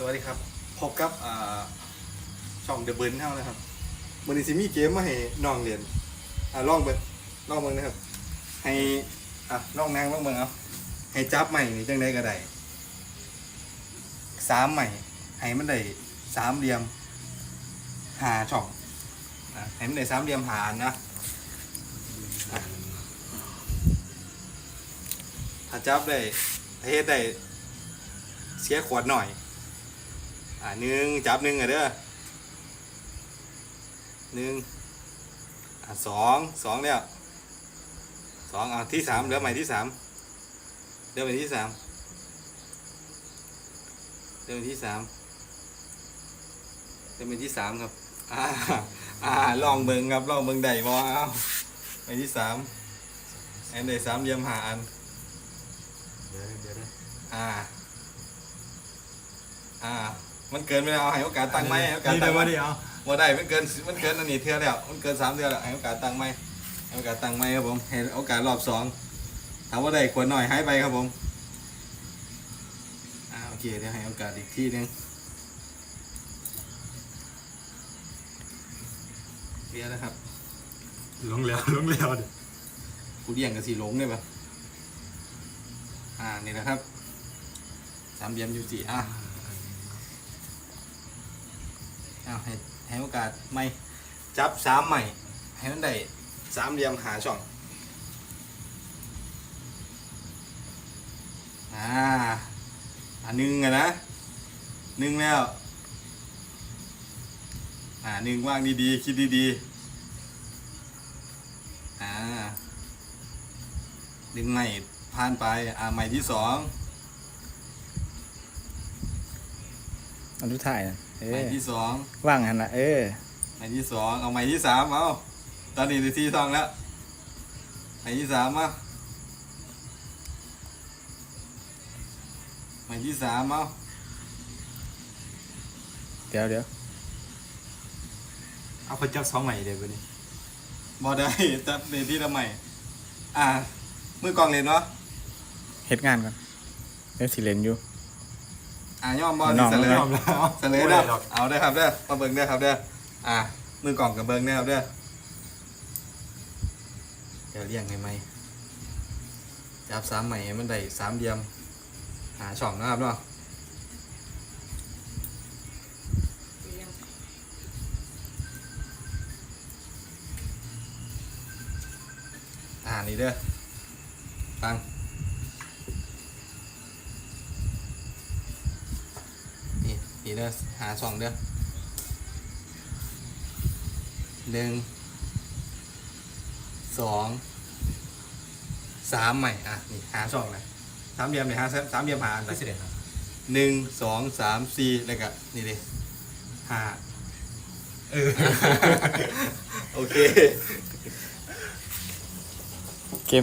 สวัสดีครับ พบกับช่องเดอะเบิร์นเท่านะครับมันนี้สิมีเกมมาให้น้องเรียนอ่าลองเบิ่งลองเบิ่งนะครับ ให้อะลองนั่งลองเบิ่งเอาให้จับใหม่นี่จังได้ก็ได้สามใหม่ให้มันได้สามเหลี่ยมหาช่องอะให้มันได้สามเหลี่ยมหานะถ้าจับได้เฮ็ดได้เสียขวดหน่อย อ่าหนึ่งจับหนึ่งอะเด้อหนึ่งอ่าสองสองแล้วสองอ่าที่สามเหลือใหม่ที่สามเหลือใหม่ที่สามเหลือใหม่ที่สามเหลือใหม่ที่สามครับอ่าอ่าลองเบิ่งครับลองเบิ่งได้บ่เอาใหม่ที่สามอันใดสามเหลี่ยมหาอันเดี๋ยวเดี๋ยวนะอ่าอ่า มันเกินไปแล้วให้โอกาสตั้งไหมให้โอกาสนี่ตั้เดี๋งยวไหมมาดิเอาว่าได้มันเกินมันเกินอันนี้เทื่อแล้วมันเกินสามเทื่อแล้วให้โอกาสตั้งไหมให้โอกาสตั้งไหมครับผมให้โอกาสรอบสองถามว่าได้ควรหน่อยให้ไปครับผมอ่าโอเคเดี๋ยวให้โอกาสอีกที่หนึงเรียนนะครับลงแล้วลงแล้วดิกูเรียงกับสีหลงได้ปะอ่านี่นะครับสามเหลี่ยมยูจีอะ อาให้ให้โอกาสใหม่จับสามใหม่ให้มันได้สามเหลี่ยมหาช่องอ่าอันหนึ่งอะนะหนึ่งแล้ว อ่าหนึ่งว่างดีๆคิดดีๆอ่าดึงใหม่ผ่านไปอ่าใหม่ที่สอง อันทุกถ่ายนะเอใหม่อที่สองว่างหันละเออใหม่ที่สองเอาใหม่ที่สามเอาตอนนี้ได้ที่ทองแล้วใหม่ที่สามมาใหม่ที่สามเอาเดี๋ยวเดี๋ยวเอาคนจับสองใหม่เดี๋ยววันนี้บอได้จับในที่ทำไมอ่ามือกองเรียนเนาะ เฮ็ดงานก่อนเดี๋ยวสิเล่นอยู่ อ่าย่อมบอน้ที่อง เสลยยอมแล้วเสลยเด้อเอาได้อครับเด้อมาเบิ่งเด้อครับเด้ออ่ามือกล่องกับเบิ่งเด้อครับเด้อเดี๋ยวเลี้ยงให้ไหมจับสามใหม่ให้มันได้สามเหลี่ยม หาช่องนะครับเนาะอ่านี่เด้อฟัง นี่นี่เด้อหาช่องเด้อหนึ่งสองสามใหม่อะนี่หาช่องเลยสามเหลี่ยมเลยหาสามสามเหลี่ยมหาอันไปไม่เสร็จครับหนึ่งสองสามสี่แล้วก็นี่เลยห้าเออ โอเค